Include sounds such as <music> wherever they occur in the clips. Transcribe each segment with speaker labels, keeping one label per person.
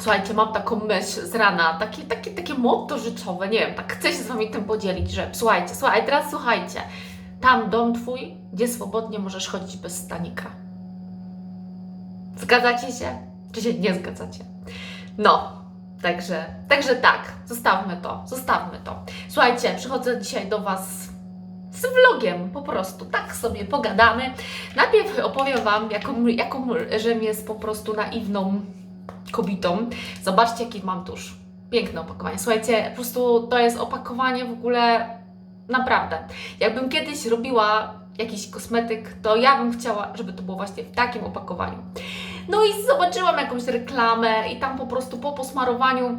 Speaker 1: Słuchajcie, mam taką myśl z rana, takie, takie, takie motto życiowe, nie wiem, tak chcę się z Wami tym podzielić, że słuchajcie, słuchaj, teraz słuchajcie, tam dom Twój, gdzie swobodnie możesz chodzić bez stanika. Zgadzacie się? Czy się nie zgadzacie? No, także, także tak, zostawmy to, zostawmy to. Słuchajcie, przychodzę dzisiaj do Was z vlogiem, po prostu, tak sobie pogadamy. Najpierw opowiem Wam, jaką, jaką żem jest po prostu naiwną kobietą. Zobaczcie, jaki mam tusz. Piękne opakowanie. Słuchajcie, po prostu to jest opakowanie w ogóle naprawdę. Jakbym kiedyś robiła jakiś kosmetyk, to ja bym chciała, żeby to było właśnie w takim opakowaniu. No i zobaczyłam jakąś reklamę i tam po prostu po posmarowaniu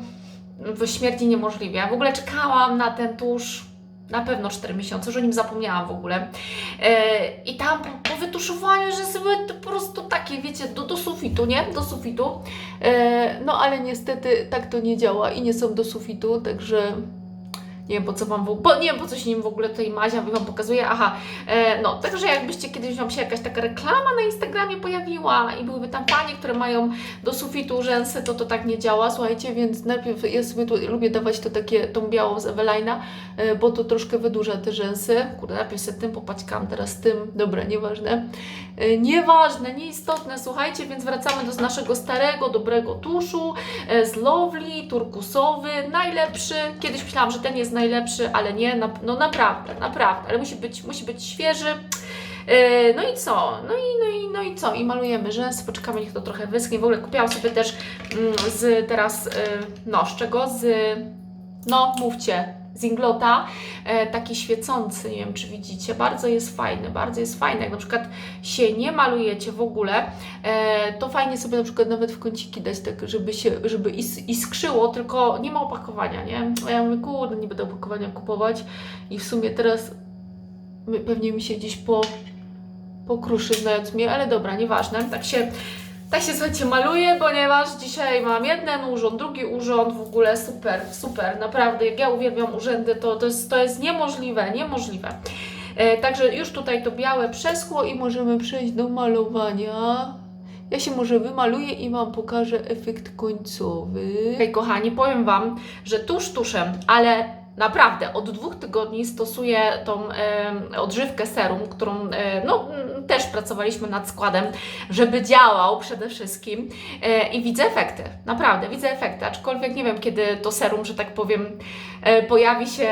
Speaker 1: w śmierci niemożliwie. W ogóle czekałam na ten tusz na pewno 4 miesiące, już o nim zapomniałam w ogóle. E, I tam po, po wytuszowaniu, że sobie po prostu takie, wiecie, do, do sufitu, nie? Do sufitu. E, no ale niestety tak to nie działa i nie są do sufitu, także nie wiem po co wam ogóle, nie wiem po co się nim w ogóle tutaj maziam i wam pokazuję, aha, e, no, także jakbyście kiedyś wam się jakaś taka reklama na Instagramie pojawiła i byłyby tam panie, które mają do sufitu rzęsy, to to tak nie działa, słuchajcie, więc najpierw ja sobie tu lubię dawać to takie, tą białą z Evelina, e, bo to troszkę wydłuża te rzęsy, kurde, najpierw sobie tym popaćkam, teraz tym, dobra, nieważne, e, nieważne, nieistotne, słuchajcie, więc wracamy do naszego starego, dobrego tuszu, e, z Lovely, turkusowy, najlepszy, kiedyś myślałam, że ten jest najlepszy, ale nie, na, no naprawdę, naprawdę, ale musi być, musi być świeży. E, No i co? No i, no, i, no i co? I malujemy rzęsy, poczekamy, niech to trochę wyschnie. W ogóle kupiłam sobie też mm, z teraz, e, no z czego? Z, no mówcie, z Inglota, e, taki świecący, nie wiem czy widzicie, bardzo jest fajny, bardzo jest fajny. Jak na przykład się nie malujecie w ogóle, e, to fajnie sobie na przykład nawet w kąciki dać tak, żeby się, żeby is, iskrzyło, tylko nie ma opakowania, nie? Ja mówię, kurde, nie będę opakowania kupować i w sumie teraz pewnie mi się gdzieś po, pokruszy znając mnie, ale dobra, nieważne, tak się tak się słuchajcie maluje, ponieważ dzisiaj mam jeden urząd, drugi urząd, w ogóle super, super, naprawdę, jak ja uwielbiam urzędy, to, to, jest, to jest niemożliwe, niemożliwe. E, także już tutaj to białe przeschło i możemy przejść do malowania. Ja się może wymaluję i Wam pokażę efekt końcowy. Hej kochani, powiem Wam, że tuż tuszem, ale naprawdę od dwóch tygodni stosuję tą e, odżywkę serum, którą e, no, też pracowaliśmy nad składem, żeby działał przede wszystkim e, i widzę efekty, naprawdę widzę efekty, aczkolwiek nie wiem kiedy to serum, że tak powiem, e, pojawi się,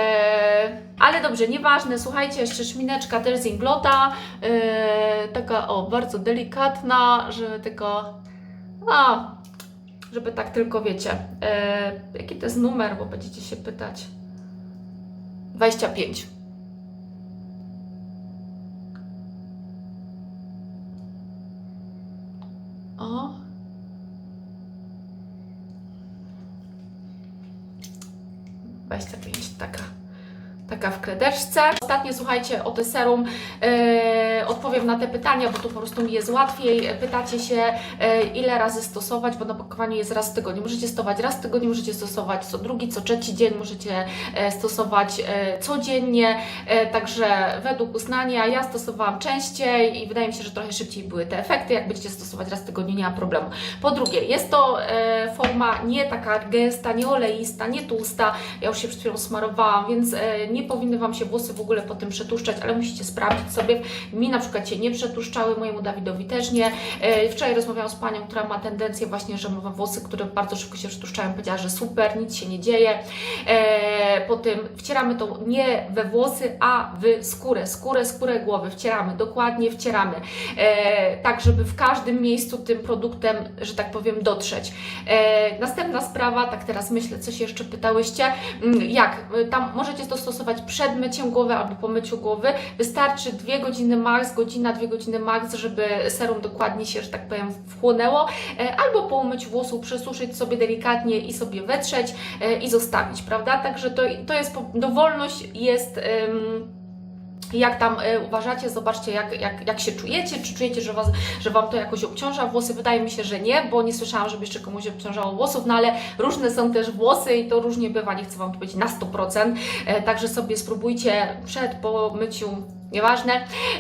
Speaker 1: ale dobrze, nieważne, słuchajcie, jeszcze szmineczka też z Inglota, e, taka o, bardzo delikatna, że tylko, a, żeby tak tylko wiecie, e, jaki to jest numer, bo będziecie się pytać. 25. O. Dwadzieścia pięć, taka, taka w kredeczce. Ostatnie, słuchajcie, o te serum e, odpowiem na te pytania, bo tu po prostu mi jest łatwiej. Pytacie się, e, ile razy stosować, bo na pakowaniu jest raz w tygodniu. Możecie stosować raz w tygodniu, możecie stosować co drugi, co trzeci dzień, możecie e, stosować e, codziennie. E, Także według uznania ja stosowałam częściej i wydaje mi się, że trochę szybciej były te efekty. Jak będziecie stosować raz w tygodniu, nie ma problemu. Po drugie, jest to e, forma nie taka gęsta, nie oleista, nie tłusta. Ja już się przed chwilą smarowałam, więc e, nie powinny Wam się włosy w ogóle po tym przetłuszczać, ale musicie sprawdzić sobie. Mi na przykład się nie przetłuszczały, mojemu Dawidowi też nie. E, wczoraj rozmawiałam z panią, która ma tendencję właśnie, że ma włosy, które bardzo szybko się przetłuszczają. Powiedziała, że super, nic się nie dzieje. E, po tym wcieramy to nie we włosy, a w skórę, skórę, skórę głowy. Wcieramy, dokładnie wcieramy. E, tak, żeby w każdym miejscu tym produktem, że tak powiem, dotrzeć. Następna sprawa, tak teraz myślę, coś jeszcze pytałyście. Mm, Jak? Tam możecie to stosować przed myciem głowy albo po myciu głowy. Wystarczy 2 godziny max, godzina, 2 godziny max, żeby serum dokładnie się, że tak powiem, wchłonęło. E, Albo po umyciu włosów przesuszyć sobie delikatnie i sobie wetrzeć e, i zostawić, prawda? Także to, to jest, dowolność jest... jak tam e, uważacie, zobaczcie jak, jak, jak się czujecie, czy czujecie, że, was, że Wam to jakoś obciąża włosy. Wydaje mi się, że nie, bo nie słyszałam, żeby jeszcze komuś obciążało włosów, no ale różne są też włosy i to różnie bywa, nie chcę Wam powiedzieć na 100%, e, także sobie spróbujcie przed, po myciu Nieważne.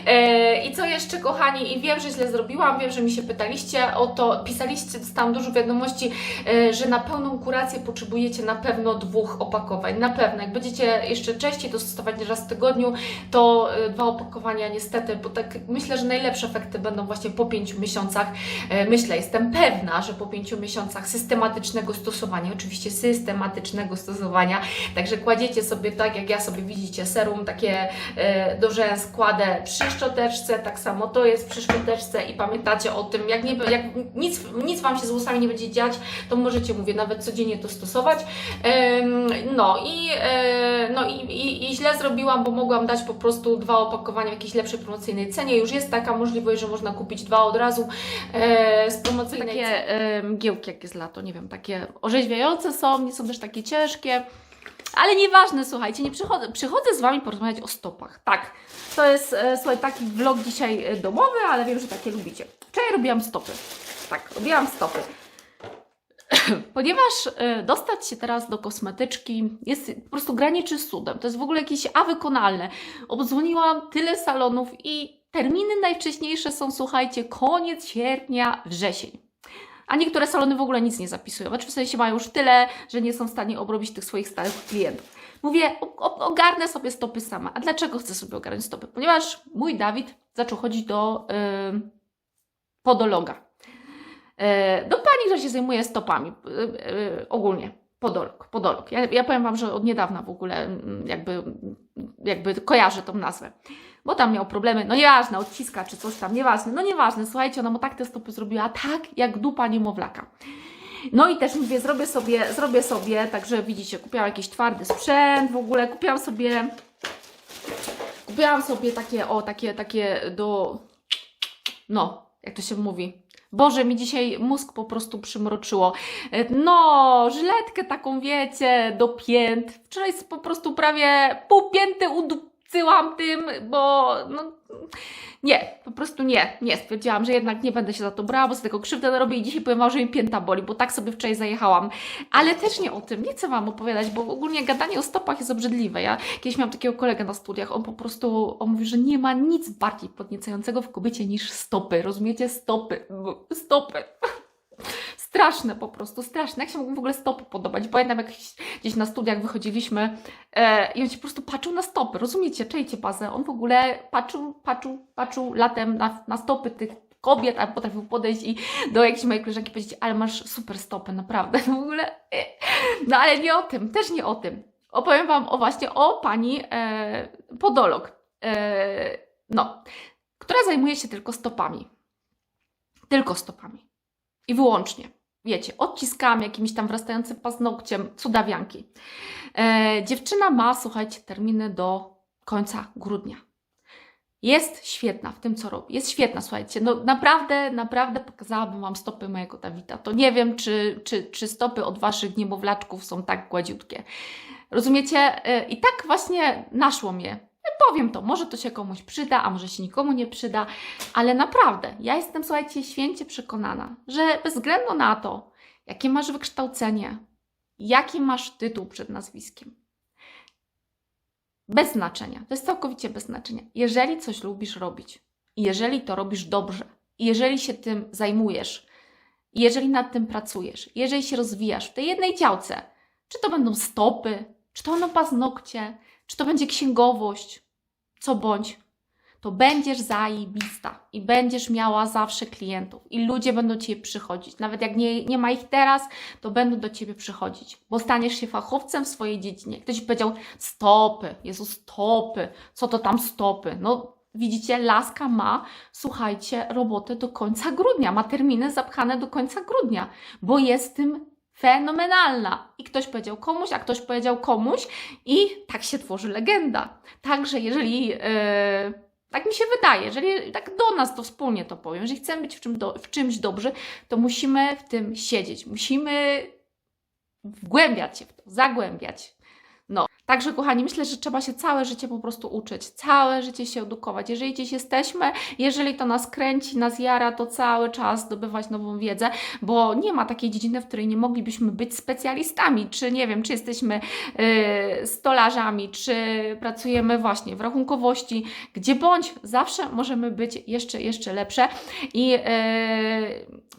Speaker 1: E, I co jeszcze, kochani? I wiem, że źle zrobiłam, wiem, że mi się pytaliście o to, pisaliście, dostałam dużo wiadomości, e, że na pełną kurację potrzebujecie na pewno dwóch opakowań. Na pewno. Jak będziecie jeszcze częściej to stosować raz w tygodniu, to e, dwa opakowania niestety, bo tak myślę, że najlepsze efekty będą właśnie po pięciu miesiącach. Myślę, jestem pewna, że po pięciu miesiącach systematycznego stosowania, oczywiście systematycznego stosowania, także kładziecie sobie tak, jak ja sobie widzicie, serum takie do rzęs kładę przy szczoteczce, tak samo to jest przy szczoteczce i pamiętacie o tym, jak, nie, jak nic, nic Wam się z włosami nie będzie dziać, to możecie, mówię, nawet codziennie to stosować. No i, e, no i, i, i źle zrobiłam, bo mogłam dać po prostu dwa opakowania w jakiejś lepszej promocyjnej cenie. Już jest taka możliwość, że można kupić dwa od razu e, z promocyjnej Takie e, mgiełki, jak jest lato, nie wiem, takie orzeźwiające są, nie są też takie ciężkie. Ale nieważne, słuchajcie, nie przychodzę, przychodzę z Wami porozmawiać o stopach. Tak, to jest, e, słuchaj, taki vlog dzisiaj e, domowy, ale wiem, że takie lubicie. Wczoraj robiłam stopy. Tak, robiłam stopy. <clears throat> Ponieważ e, dostać się teraz do kosmetyczki jest po prostu graniczy z cudem. To jest w ogóle jakieś awykonalne. Obdzwoniłam tyle salonów i terminy najwcześniejsze są, słuchajcie, koniec sierpnia, wrzesień. A niektóre salony w ogóle nic nie zapisują. Znaczy w sensie mają już tyle, że nie są w stanie obrobić tych swoich stałych klientów. Mówię, ogarnę sobie stopy sama. A dlaczego chcę sobie ogarnąć stopy? Ponieważ mój Dawid zaczął chodzić do yy, podologa. Yy, do pani, która się zajmuje stopami. Yy, yy, ogólnie. Podolog, podolog. Ja, ja powiem Wam, że od niedawna w ogóle mm, jakby, jakby kojarzę tą nazwę. Bo tam miał problemy, no nieważne, odciska czy coś tam, nieważne, no nieważne, słuchajcie, ona mu tak te stopy zrobiła, tak jak dupa niemowlaka. No i też mówię, zrobię sobie, zrobię sobie, także widzicie, kupiłam jakiś twardy sprzęt, w ogóle kupiłam sobie, kupiłam sobie takie, o, takie, takie do, no, jak to się mówi, Boże, mi dzisiaj mózg po prostu przymroczyło. No, żyletkę taką, wiecie, do pięt. Wczoraj po prostu prawie pół pięty udupcyłam tym, bo no, nie, po prostu nie, nie. Stwierdziłam, że jednak nie będę się za to brała, bo sobie tego krzywdę narobię i dzisiaj powiem że mi pięta boli, bo tak sobie wczoraj zajechałam. Ale też nie o tym, nie chcę Wam opowiadać, bo ogólnie gadanie o stopach jest obrzydliwe. Ja kiedyś miałam takiego kolegę na studiach, on po prostu, on mówi, że nie ma nic bardziej podniecającego w kobiecie niż stopy, rozumiecie? Stopy, stopy. Straszne po prostu, straszne. Jak się mogą w ogóle stopy podobać? Pamiętam, jak gdzieś na studiach wychodziliśmy e, i on się po prostu patrzył na stopy, rozumiecie? Czejcie bazę. On w ogóle patrzył, patrzył, patrzył latem na, na stopy tych kobiet, a potrafił podejść i do jakiejś mojej koleżanki powiedzieć, ale masz super stopy, naprawdę. <laughs> W ogóle, e, no ale nie o tym, też nie o tym. Opowiem Wam o właśnie o pani e, podolog, e, no, która zajmuje się tylko stopami. Tylko stopami. I wyłącznie. Wiecie, odciskami, jakimś tam wrastającym paznokciem, cudawianki. E, dziewczyna ma, słuchajcie, terminy do końca grudnia. Jest świetna w tym, co robi. Jest świetna, słuchajcie. No naprawdę, naprawdę pokazałabym Wam stopy mojego Dawida. To nie wiem, czy, czy, czy stopy od Waszych niemowlaczków są tak gładziutkie. Rozumiecie? E, I tak właśnie naszło mnie. Powiem to, może to się komuś przyda, a może się nikomu nie przyda, ale naprawdę, ja jestem, słuchajcie, święcie przekonana, że bez względu na to, jakie masz wykształcenie, jaki masz tytuł przed nazwiskiem, bez znaczenia, to jest całkowicie bez znaczenia. Jeżeli coś lubisz robić, jeżeli to robisz dobrze, jeżeli się tym zajmujesz, jeżeli nad tym pracujesz, jeżeli się rozwijasz w tej jednej działce, czy to będą stopy, czy to będą paznokcie, czy to będzie księgowość, co bądź, to będziesz zajebista i będziesz miała zawsze klientów i ludzie będą do Ciebie przychodzić. Nawet jak nie, nie ma ich teraz, to będą do Ciebie przychodzić, bo staniesz się fachowcem w swojej dziedzinie. Ktoś powiedział, stopy, Jezu, stopy, co to tam stopy? No widzicie, laska ma, słuchajcie, robotę do końca grudnia, ma terminy zapchane do końca grudnia, bo jest tym fenomenalna. I ktoś powiedział komuś, a ktoś powiedział komuś i tak się tworzy legenda. Także jeżeli, e, tak mi się wydaje, jeżeli tak do nas to wspólnie to powiem, jeżeli chcemy być w, czym do, w czymś dobrzy, to musimy w tym siedzieć, musimy wgłębiać się w to, zagłębiać. Także, kochani, myślę, że trzeba się całe życie po prostu uczyć, całe życie się edukować. Jeżeli gdzieś jesteśmy, jeżeli to nas kręci, nas jara, to cały czas zdobywać nową wiedzę, bo nie ma takiej dziedziny, w której nie moglibyśmy być specjalistami, czy nie wiem, czy jesteśmy y, stolarzami, czy pracujemy właśnie w rachunkowości, gdzie bądź zawsze możemy być jeszcze, jeszcze lepsze i y,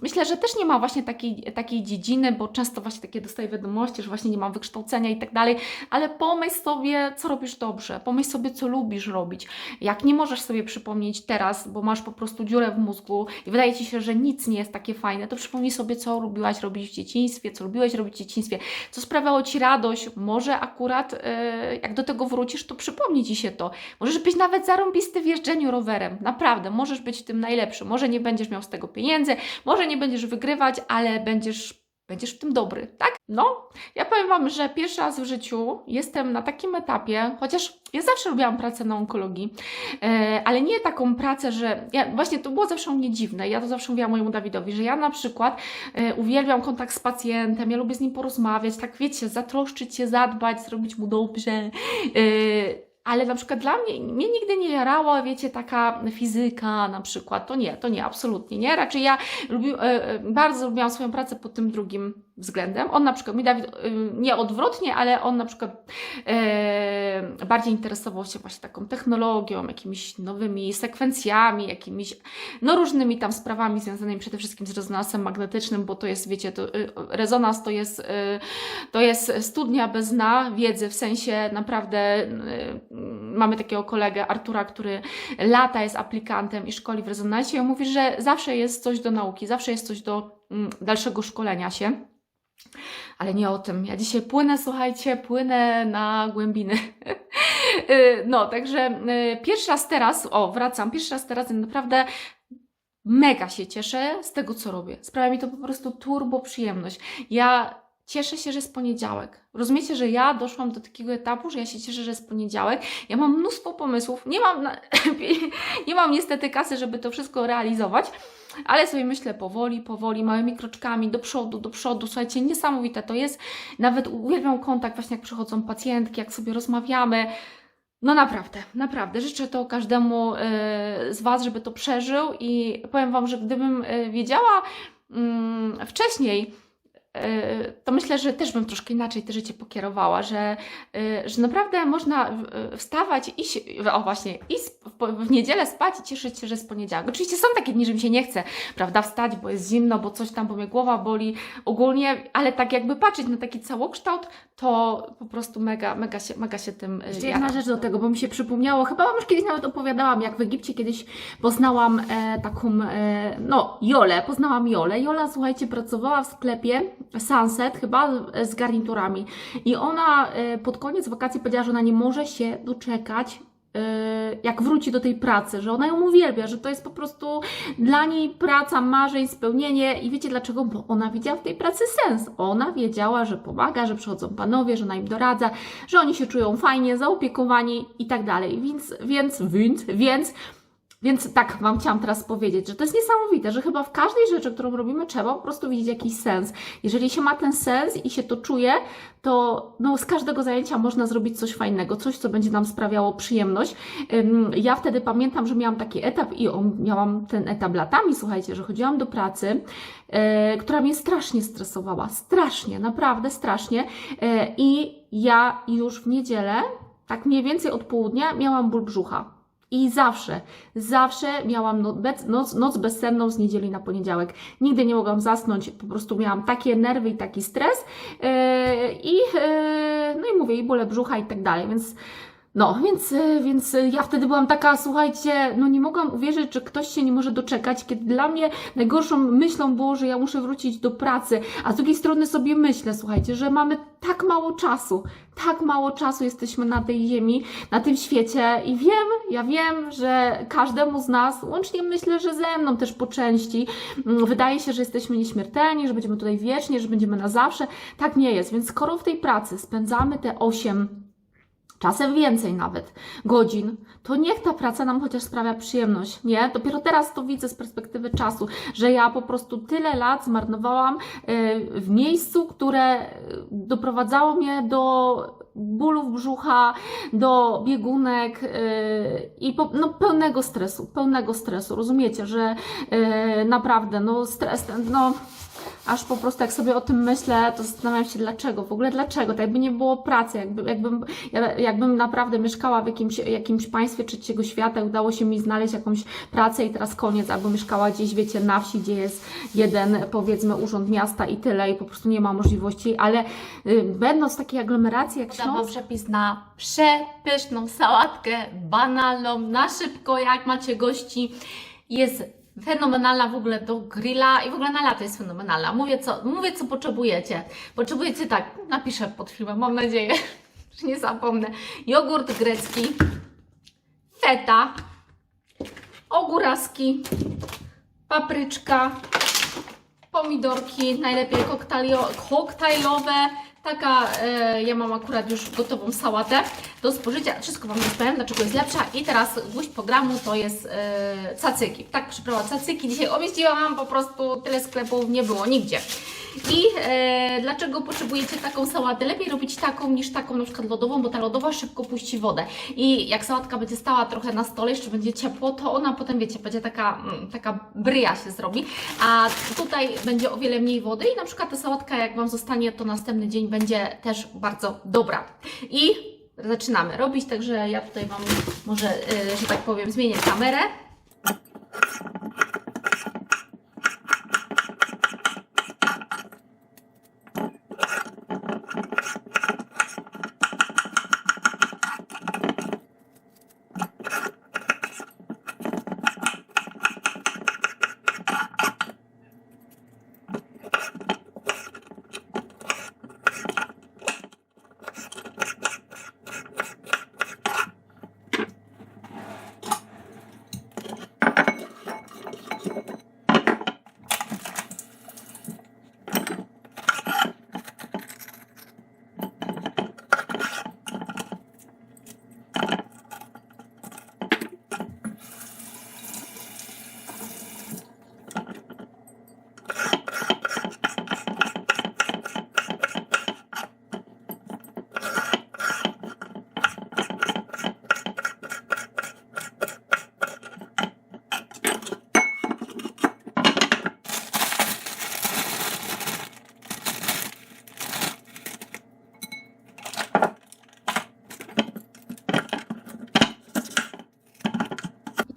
Speaker 1: myślę, że też nie ma właśnie takiej, takiej dziedziny, bo często właśnie takie dostaję wiadomości, że właśnie nie mam wykształcenia i tak dalej, ale pomyśl sobie, co robisz dobrze, pomyśl sobie, co lubisz robić. Jak nie możesz sobie przypomnieć teraz, bo masz po prostu dziurę w mózgu i wydaje Ci się, że nic nie jest takie fajne, to przypomnij sobie, co lubiłaś robić w dzieciństwie, co lubiłeś robić w dzieciństwie, co sprawiało Ci radość, może akurat e, jak do tego wrócisz, to przypomni Ci się to. Możesz być nawet zarąbisty w jeżdżeniu rowerem, naprawdę, możesz być tym najlepszy, może nie będziesz miał z tego pieniędzy, może nie będziesz wygrywać, ale będziesz będziesz w tym dobry, tak? No, ja powiem Wam, że pierwszy raz w życiu jestem na takim etapie, chociaż ja zawsze lubiłam pracę na onkologii, e, ale nie taką pracę, że ja, właśnie to było zawsze u mnie dziwne. Ja to zawsze mówiłam mojemu Dawidowi, że ja na przykład e, uwielbiam kontakt z pacjentem, ja lubię z nim porozmawiać, tak wiecie, zatroszczyć się, zadbać, zrobić mu dobrze. Ale na przykład dla mnie, mnie nigdy nie jarała, wiecie, taka fizyka na przykład. To nie, to nie, absolutnie nie. Raczej ja lubi, e, e, bardzo lubiłam swoją pracę pod tym drugim względem. On na przykład, mi Dawid, e, nie odwrotnie, ale on na przykład e, bardziej interesował się właśnie taką technologią, jakimiś nowymi sekwencjami, jakimiś, no różnymi tam sprawami związanymi przede wszystkim z rezonansem magnetycznym, bo to jest, wiecie, to, e, rezonans to jest, e, to jest studnia bez dna wiedzy, w sensie naprawdę mamy takiego kolegę Artura, który lata jest aplikantem i szkoli w rezonansie i on mówi, że zawsze jest coś do nauki, zawsze jest coś do mm, dalszego szkolenia się. Ale nie o tym. Ja dzisiaj płynę, słuchajcie, płynę na głębiny. <laughs> Y, no, także y, pierwszy raz teraz, o, wracam, pierwszy raz teraz naprawdę mega się cieszę z tego, co robię. Sprawia mi to po prostu turbo przyjemność. Ja cieszę się, że jest poniedziałek. Rozumiecie, że ja doszłam do takiego etapu, że ja się cieszę, że jest poniedziałek. Ja mam mnóstwo pomysłów. Nie mam, na, <coughs> nie mam niestety kasy, żeby to wszystko realizować, ale sobie myślę powoli, powoli, małymi kroczkami, do przodu, do przodu. Słuchajcie, niesamowite to jest. Nawet uwielbiam kontakt, właśnie jak przychodzą pacjentki, jak sobie rozmawiamy. No naprawdę, naprawdę. Życzę to każdemu y, z Was, żeby to przeżył i powiem Wam, że gdybym y, wiedziała mm, wcześniej, to myślę, że też bym troszkę inaczej te życie pokierowała, że, y, że naprawdę można w- wstawać i o właśnie, i w, niedzielę spać i cieszyć się, że jest poniedziałek. Oczywiście są takie dni, że mi się nie chce, prawda, wstać, bo jest zimno, bo coś tam, bo mnie głowa boli ogólnie, ale tak jakby patrzeć na taki całokształt, to po prostu mega, mega się, mega się tym y,
Speaker 2: Jeszcze jedna rzecz do tego, bo mi się przypomniało, chyba Wam już kiedyś nawet opowiadałam, jak w Egipcie kiedyś poznałam e, taką, e, no, Jolę, poznałam Jolę. Jola, słuchajcie, pracowała w sklepie Sunset, chyba z garniturami. I ona e, pod koniec wakacji powiedziała, że ona nie może się doczekać, e, jak wróci do tej pracy, że ona ją uwielbia, że to jest po prostu dla niej praca, marzeń, spełnienie. I wiecie dlaczego? Bo ona widziała w tej pracy sens. Ona wiedziała, że pomaga, że przychodzą panowie, że ona im doradza, że oni się czują fajnie, zaopiekowani i tak dalej. Więc, więc, więc, więc, więc tak Wam chciałam teraz powiedzieć, że to jest niesamowite, że chyba w każdej rzeczy, którą robimy, trzeba po prostu widzieć jakiś sens. Jeżeli się ma ten sens i się to czuje, to no, z każdego zajęcia można zrobić coś fajnego, coś, co będzie nam sprawiało przyjemność. Ja wtedy pamiętam, że miałam taki etap i miałam ten etap latami, słuchajcie, że chodziłam do pracy, e, która mnie strasznie stresowała, strasznie, naprawdę strasznie e, i ja już w niedzielę, tak mniej więcej od południa, miałam ból brzucha. I zawsze, zawsze miałam no- noc, noc bezsenną z niedzieli na poniedziałek. Nigdy nie mogłam zasnąć, po prostu miałam takie nerwy i taki stres. Yy, I yy, no i mówię, i bóle brzucha i tak dalej, więc no, więc, yy, więc yy, ja wtedy byłam taka, słuchajcie, no nie mogłam uwierzyć, że ktoś się nie może doczekać, kiedy dla mnie najgorszą myślą było, że ja muszę wrócić do pracy, a z drugiej strony sobie myślę, słuchajcie, że mamy tak mało czasu, tak mało czasu jesteśmy na tej ziemi, na tym świecie i wiem, ja wiem, że każdemu z nas, łącznie myślę, że ze mną też po części, mm, wydaje się, że jesteśmy nieśmiertelni, że będziemy tutaj wiecznie, że będziemy na zawsze. Tak nie jest, więc skoro w tej pracy spędzamy te 8 czasem więcej nawet godzin, to niech ta praca nam chociaż sprawia przyjemność, nie? Dopiero teraz to widzę z perspektywy czasu, że ja po prostu tyle lat zmarnowałam e, w miejscu, które e, doprowadzało mnie do bólów brzucha, do biegunek yy, i po, no, pełnego stresu, pełnego stresu. Rozumiecie, że naprawdę, no stres, ten, no aż po prostu jak sobie o tym myślę, to zastanawiam się dlaczego, w ogóle dlaczego, tak jakby nie było pracy, jakby, jakbym, ja- jakbym naprawdę mieszkała w jakimś, jakimś państwie trzeciego świata udało się mi znaleźć jakąś pracę i teraz koniec, albo mieszkała gdzieś, wiecie, na wsi, gdzie jest jeden, powiedzmy, urząd miasta i tyle i po prostu nie ma możliwości, ale y, będąc w takiej aglomeracji jak
Speaker 1: Podam Wam
Speaker 2: Śląsk,
Speaker 1: przepis na przepyszną sałatkę banalną, na szybko, jak macie gości. Jest fenomenalna w ogóle do grilla i w ogóle na lato jest fenomenalna. Mówię co, mówię, co potrzebujecie. Potrzebujecie tak, napiszę pod filmem, mam nadzieję, <laughs> że nie zapomnę. Jogurt grecki, feta, ogóraski, papryczka, pomidorki, najlepiej koktajlo- koktajlowe. Taka, e, ja mam akurat już gotową sałatę do spożycia. Wszystko Wam już powiem, dlaczego jest lepsza. I teraz gwóźdź programu to jest e, cacyki. Tak, przyprawa cacyki. Dzisiaj obieściłam, po prostu tyle sklepów nie było nigdzie. I e, dlaczego potrzebujecie taką sałatę? Lepiej robić taką niż taką na przykład lodową, bo ta lodowa szybko puści wodę. I jak sałatka będzie stała trochę na stole, jeszcze będzie ciepło, to ona potem, wiecie, będzie taka, mm, taka bryja się zrobi. A tutaj będzie o wiele mniej wody i na przykład ta sałatka, jak Wam zostanie, to następny dzień będzie też bardzo dobra. I zaczynamy robić, także ja tutaj Wam może, y, że tak powiem, zmienię kamerę.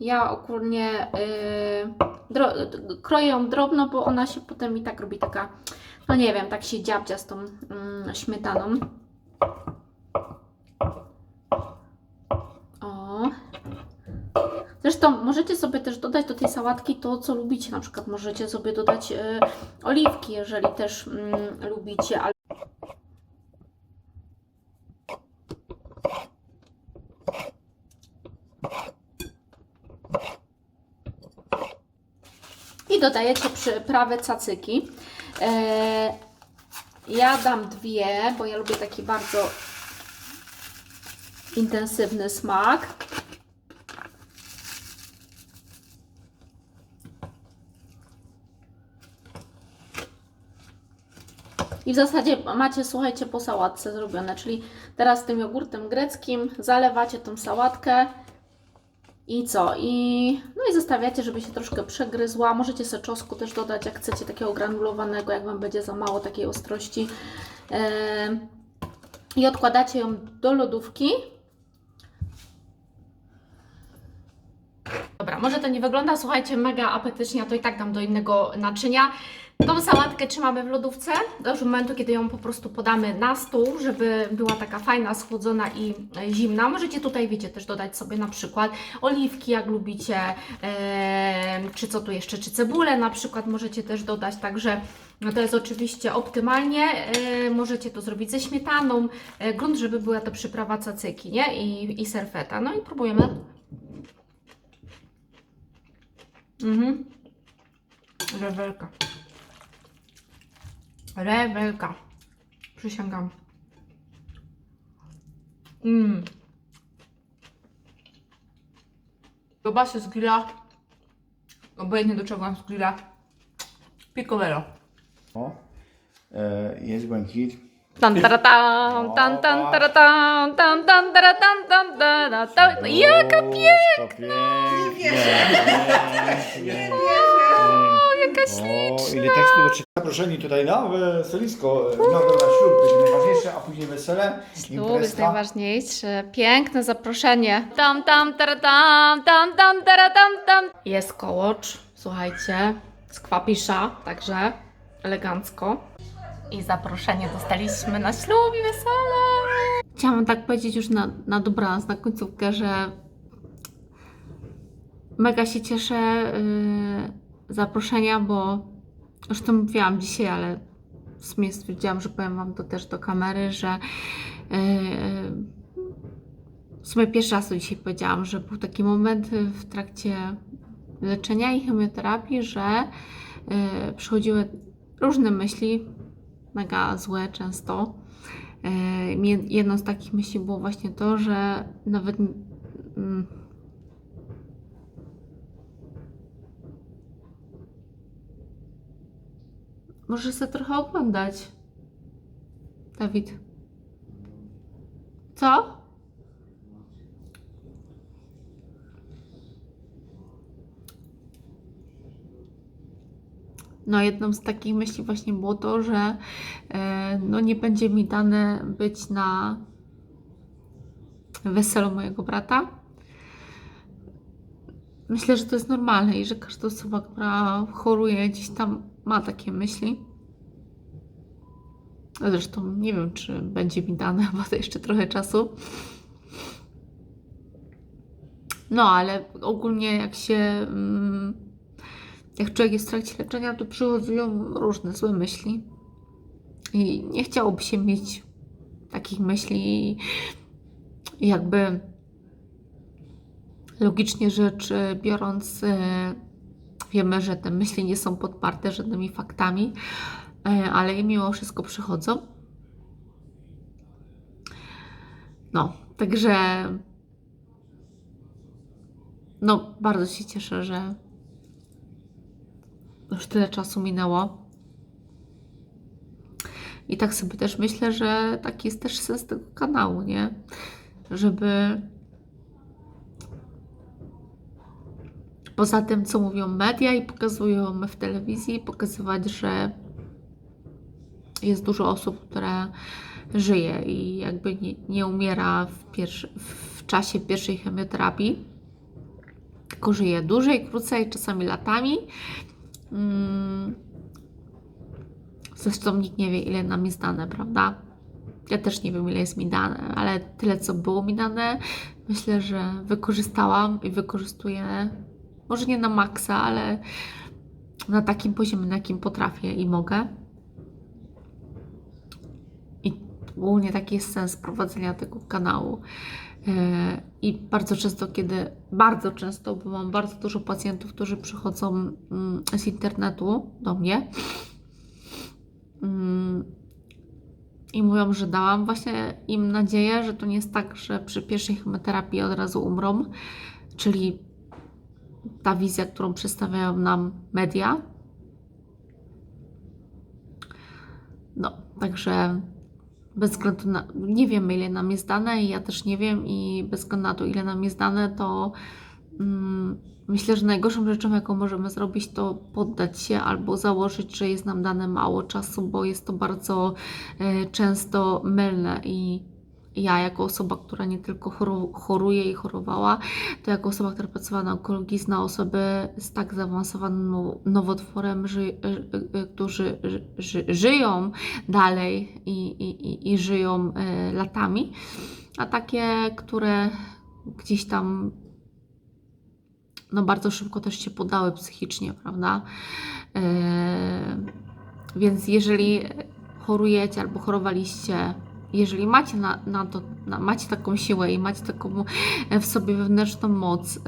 Speaker 2: Ja ogólnie y, dro, kroję ją drobno, bo ona się potem i tak robi taka, no nie wiem, tak się dziabdzia z tą mm, śmietaną. O. Zresztą możecie sobie też dodać do tej sałatki to, co lubicie. Na przykład możecie sobie dodać y, oliwki, jeżeli też mm, lubicie, ale dodajecie przyprawę cacyki. E, ja dam dwie, bo ja lubię taki bardzo intensywny smak. I w zasadzie macie, słuchajcie, po sałatce zrobione, czyli teraz tym jogurtem greckim zalewacie tą sałatkę i co? I, no i zostawiacie, żeby się troszkę przegryzła. Możecie sobie czosnku też dodać, jak chcecie, takiego granulowanego, jak Wam będzie za mało takiej ostrości. I odkładacie ją do lodówki.
Speaker 1: Dobra, może to nie wygląda, słuchajcie, mega apetycznie, a to i tak dam do innego naczynia. Tą sałatkę trzymamy w lodówce do momentu, kiedy ją po prostu podamy na stół, żeby była taka fajna, schłodzona i e, zimna. Możecie tutaj, wiecie, też dodać sobie na przykład oliwki, jak lubicie, e, czy co tu jeszcze, czy cebulę na przykład możecie też dodać, także no to jest oczywiście optymalnie. E, możecie to zrobić ze śmietaną, e, grunt, żeby była to przyprawa cacyki, nie? I, i serfeta. No i próbujemy. Mhm. Rewelka. Rewelka. Przysięgam. Mmm. Kiełbasy z grilla. Obojętnie do czego z grilla. Piccolo.
Speaker 3: O, e, jest błękit,
Speaker 4: Tan, tara, tan, tan, tan, tara, tan, tan, tan, tara, tan, tan, Jaka
Speaker 3: piękna!
Speaker 5: Nie wierzę.
Speaker 3: O, ile tekstu do czytania. Zaproszeni tutaj na weselisko, no dobra, ślub będzie najważniejsze, a później wesele,
Speaker 4: Ślub jest
Speaker 3: imprezka.
Speaker 4: najważniejsze. Piękne zaproszenie. Tam, tam, tara, tam, tam, tam, tara, tam, tam. Jest kołocz, słuchajcie, z kwapisza, także elegancko. I zaproszenie dostaliśmy na ślub i wesele.
Speaker 1: Chciałam tak powiedzieć już na, na dobranoc, na końcówkę, że mega się cieszę yy, zaproszenia, bo już to mówiłam dzisiaj, ale w sumie stwierdziłam, że powiem Wam to też do kamery, że yy, w sumie pierwszy raz to dzisiaj powiedziałam, że był taki moment w trakcie leczenia i chemioterapii, że yy, przychodziły różne myśli, mega złe często. Mi- Jedną z takich myśli było właśnie to, że nawet. mm, Możesz sobie trochę oglądać. Dawid. Co? No, jedną z takich myśli właśnie było to, że e, no, nie będzie mi dane być na weselu mojego brata. Myślę, że to jest normalne i że każda osoba, która choruje, gdzieś tam ma takie myśli. Zresztą nie wiem, czy będzie mi dane, <laughs> bo to jeszcze trochę czasu. No, ale ogólnie jak się. Mm, jak człowiek jest w trakcie leczenia, to przychodzą różne złe myśli. I nie chciałoby się mieć takich myśli. Jakby logicznie rzecz biorąc, e, wiemy, że te myśli nie są podparte żadnymi faktami, e, ale mimo wszystko przychodzą. No, także no, bardzo się cieszę, że już tyle czasu minęło. I tak sobie też myślę, że taki jest też sens tego kanału, nie? Żeby poza tym, co mówią media i pokazują w telewizji, pokazywać, że jest dużo osób, które żyje i jakby nie, nie umiera w, w czasie pierwszej chemioterapii, tylko żyje dłużej, krócej, czasami latami. Mm. Zresztą nikt nie wie, ile nam jest dane, prawda? Ja też nie wiem, ile jest mi dane, ale tyle, co było mi dane, myślę, że wykorzystałam i wykorzystuję, może nie na maksa, ale na takim poziomie, na jakim potrafię i mogę. I ogólnie taki jest sens prowadzenia tego kanału. Yy, I bardzo często, kiedy, bardzo często, bo mam bardzo dużo pacjentów, którzy przychodzą mm, z internetu do mnie mm, i mówią, że dałam właśnie im nadzieję, że to nie jest tak, że przy pierwszej chemioterapii od razu umrą, czyli ta wizja, którą przedstawiają nam media. No, także bez względu na. Nie wiemy, ile nam jest dane, i ja też nie wiem, i bez względu na to, ile nam jest dane, to mm, myślę, że najgorszą rzeczą, jaką możemy zrobić, to poddać się albo założyć, że jest nam dane mało czasu, bo jest to bardzo e, często mylne i ja, jako osoba, która nie tylko choru- choruje i chorowała, to jako osoba, która pracowała na onkologii, zna osoby z tak zaawansowanym now- nowotworem, ży, y, y, y, którzy ży, ży, żyją dalej i, i, i, żyją latami, a takie, które gdzieś tam no bardzo szybko też się podały psychicznie, prawda? Więc jeżeli chorujecie albo chorowaliście, jeżeli macie na, na to, na, macie taką siłę i macie taką e, w sobie wewnętrzną moc yy,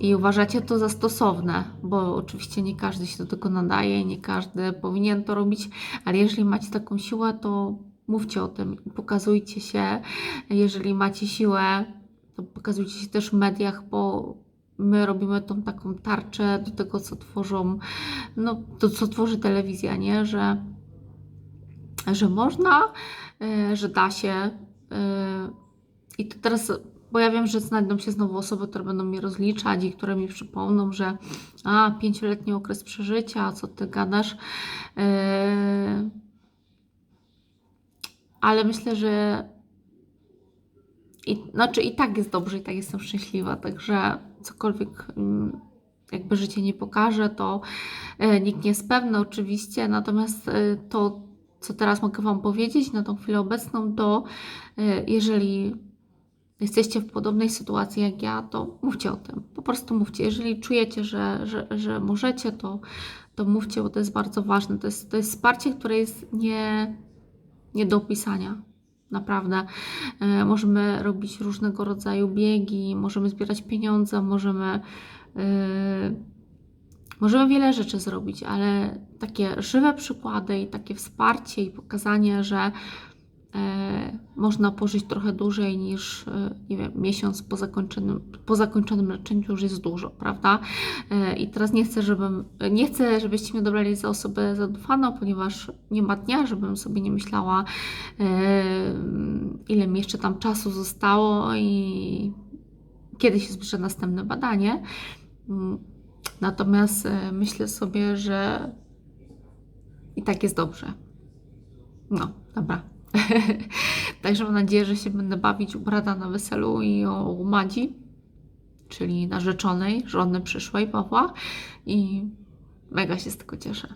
Speaker 1: i uważacie to za stosowne, bo oczywiście nie każdy się do tego nadaje, nie każdy powinien to robić, ale jeżeli macie taką siłę, to mówcie o tym, pokazujcie się. Jeżeli macie siłę, to pokazujcie się też w mediach, bo my robimy tą taką tarczę do tego, co tworzą, no to co tworzy telewizja, nie? Że że można, e, że da się. e, I to teraz, bo ja wiem, że znajdą się znowu osoby, które będą mnie rozliczać i które mi przypomną, że a, pięcioletni okres przeżycia, co ty gadasz. E, Ale myślę, że i, znaczy i tak jest dobrze, i tak jestem szczęśliwa, także cokolwiek mm, jakby życie nie pokaże, to nikt nie jest pewny oczywiście, natomiast to, co teraz mogę Wam powiedzieć na tą chwilę obecną, to e, jeżeli jesteście w podobnej sytuacji jak ja, to mówcie o tym, po prostu mówcie. Jeżeli czujecie, że, że, że możecie, to, to mówcie, bo to jest bardzo ważne. To jest, to jest wsparcie, które jest nie, nie do opisania. Naprawdę. E, możemy robić różnego rodzaju biegi, możemy zbierać pieniądze, możemy, e, możemy wiele rzeczy zrobić, ale takie żywe przykłady i takie wsparcie i pokazanie, że e, można pożyć trochę dłużej niż e, nie wiem, miesiąc po zakończonym, po zakończonym leczeniu już jest dużo, prawda? E, I teraz nie chcę, żebym, nie chcę, żebyście mnie dobrali za osobę zadufaną, ponieważ nie ma dnia, żebym sobie nie myślała, e, ile mi jeszcze tam czasu zostało i kiedy się zbliża następne badanie. Natomiast e, myślę sobie, że i tak jest dobrze. No, dobra. <laughs> Także mam nadzieję, że się będę bawić u brata na weselu i o Madzi, czyli narzeczonej, żony przyszłej Pawła i mega się z tego cieszę.